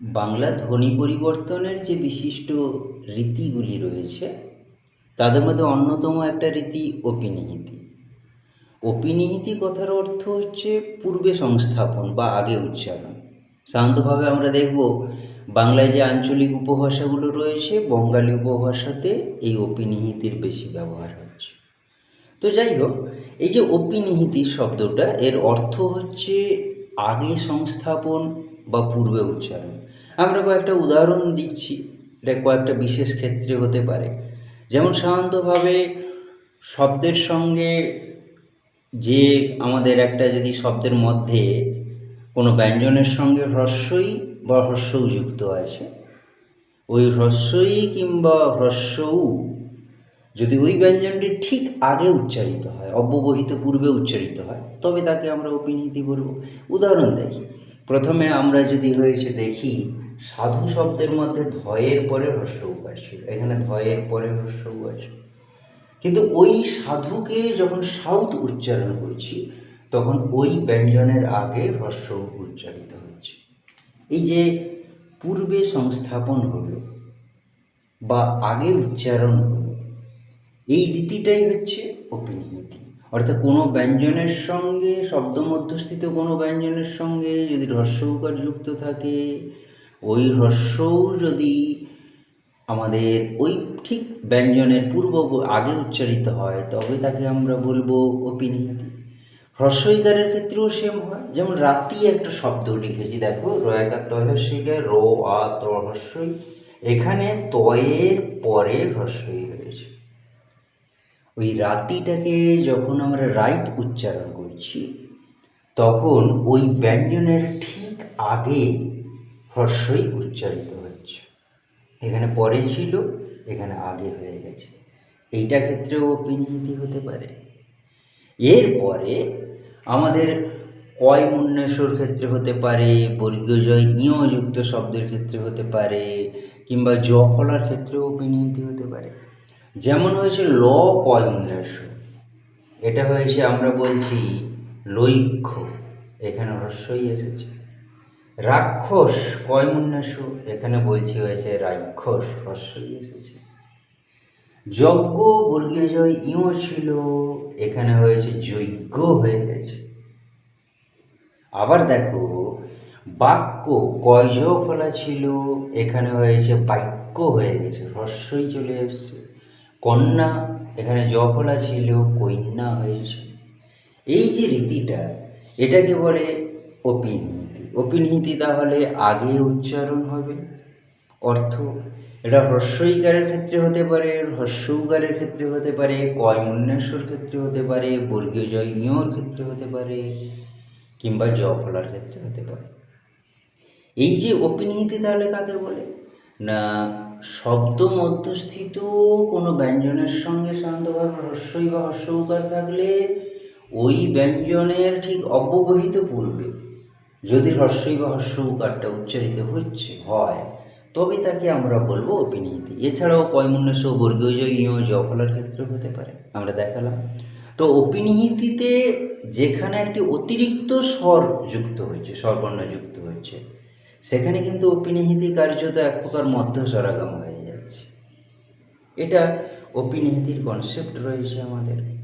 বাংলা ধ্বনি পরিবর্তনের যে বিশিষ্ট রীতিগুলি রয়েছে, তাদের মধ্যে অন্যতম একটা রীতি অপিনিহিতি। অপিনিহিতি কথার অর্থ হচ্ছে পূর্বে সংস্থাপন বা আগে উচ্চারণ। সাধারণতভাবে আমরা দেখব, বাংলায় যে আঞ্চলিক উপভাষাগুলো রয়েছে, বঙ্গালী উপভাষাতে এই অপিনিহিতির বেশি ব্যবহার হচ্ছে। তো যাই হোক, এই যে অপিনিহিতি শব্দটা, এর অর্থ হচ্ছে আগে সংস্থাপন বা পূর্বে উচ্চারণ। আমরা কয়েকটা উদাহরণ দিচ্ছি, এটা কয়েকটা বিশেষ ক্ষেত্রে হতে পারে। যেমন সাধারণতভাবে শব্দের সঙ্গে যে আমাদের একটা যদি শব্দের মধ্যে কোনো ব্যঞ্জনের সঙ্গে হ্রস্বই বা হ্রস্বও যুক্ত আছে, ওই হ্রস্বই কিংবা হ্রস্বউ যদি ওই ব্যঞ্জনটি ঠিক আগে উচ্চারিত হয়, অব্যবহিত পূর্বে উচ্চারিত হয়, তবে তাকে আমরা অপিনীতি বলব। উদাহরণ দেখি। প্রথমে আমরা যদি হয়েছে দেখি, সাধু শব্দের মধ্যে ধয়ের পরে উকার ছিল এখানে ধয়ের পরে উকার ছিল কিন্তু ওই সাধুকে যখন সাউথ উচ্চারণ করছি, তখন ওই ব্যঞ্জনের আগে হ্রস্ব উচ্চারিত হচ্ছে। এই যে পূর্বে সংস্থাপন হলো, বা আগে উচ্চারণ হলো, এই রীতিটাই হচ্ছে অপিনিহিতি অর্থাৎ কোনো ব্যঞ্জনের সঙ্গে শব্দ মধ্যস্থিত কোনো ব্যঞ্জনের সঙ্গে যদি হ্রস্ব উকার যুক্ত থাকে, ওই হ্রস্বও যদি আমাদের ওই ঠিক ব্যঞ্জনের পূর্ব আগে উচ্চারিত হয়, তবে তাকে আমরা বলব অপিনিহিতি। হ্রস্বইকারের ক্ষেত্রেও সেম হয়। যেমন রাতি একটা শব্দ লিখেছি, দেখো রয়াকার তয়স্বইকার রো, আ ত হ্রস্বই এখানে তয়ের পরে হ্রস্বই হয়েছে ওই রাতিটাকে যখন আমরা রাইত উচ্চারণ করছি, তখন ওই ব্যঞ্জনের ঠিক আগে হর্ষই উচ্চারিত হচ্ছে। এখানে পরে ছিল, এখানে আগে হয়ে গেছে। এইটা ক্ষেত্রেও অপিনিহিতি হতে পারে। এরপরে আমাদের কয় মুন্নেশ্বর ক্ষেত্রে হতে পারে বর্গীয় জয় যুক্ত শব্দের ক্ষেত্রে হতে পারে, কিংবা জ ফলার ক্ষেত্রেও অপিনিহিতি হতে পারে। যেমন হয়েছে ল কয় মুন্নেশ্বর এটা হয়েছে আমরা বলছি লৈক্ষ এখানে হ্রস্বই এসেছে। রাক্ষস কয় মুন্নাসু এখানে বলছি হয়েছে রাক্ষস হ্রস্বই এসেছে। যজ্ঞ বর্গীয় জয় ইও ছিল, এখানে হয়েছে যজ্ঞ হয়ে গেছে। আবার দেখো, বাক্য কয় জ ফলা ছিল, এখানে হয়েছে বাক্য হয়ে গেছে হ্রস্বই চলে এসছে। কন্যা, এখানে জ ফলা ছিল কন্যা হয়েছে। এই যে রীতিটা, এটাকে বলে অপিনিহিতি। অপিনিহিতি তাহলে আগে উচ্চারণ হবে, অর্থ এটা হ্রস্বইকারের ক্ষেত্রে হতে পারে হ্রস্বউকারের ক্ষেত্রে হতে পারে কয় মুন্নেশ্বর ক্ষেত্রে হতে পারে বর্গীয় জয় ক্ষেত্রে হতে পারে, কিংবা জ ফলার ক্ষেত্রে হতে পারে। এই যে অপিনিহিতি তাহলে কাকে বলে? না, শব্দ মধ্যস্থিত কোনো ব্যঞ্জনের সঙ্গে সাধারণতভাবে হ্রস্বই বা হর্ষৌকার থাকলে ওই ব্যঞ্জনের ঠিক অব্যবহিত পূর্বে যদি হ্রস্বই বা হর্ষৌকারটা উচ্চারিত হচ্ছে, হয়, তবে তাকে আমরা বলব অপিনিহিতি এছাড়াও কয়মুন্নেশ বর্গীয় ইয় জফলার ক্ষেত্রে হতে পারে, আমরা দেখালাম। তো অপিনিহিতিতে যেখানে একটি অতিরিক্ত স্বর যুক্ত হয়েছে, স্বরবর্ণ যুক্ত হচ্ছে সেখানে কিন্তু অপিনিহিতি কার্যত এক প্রকার মধ্য সরাগম হয়ে যাচ্ছে। এটা অপিনিহিতির কনসেপ্ট রয়েছে আমাদের।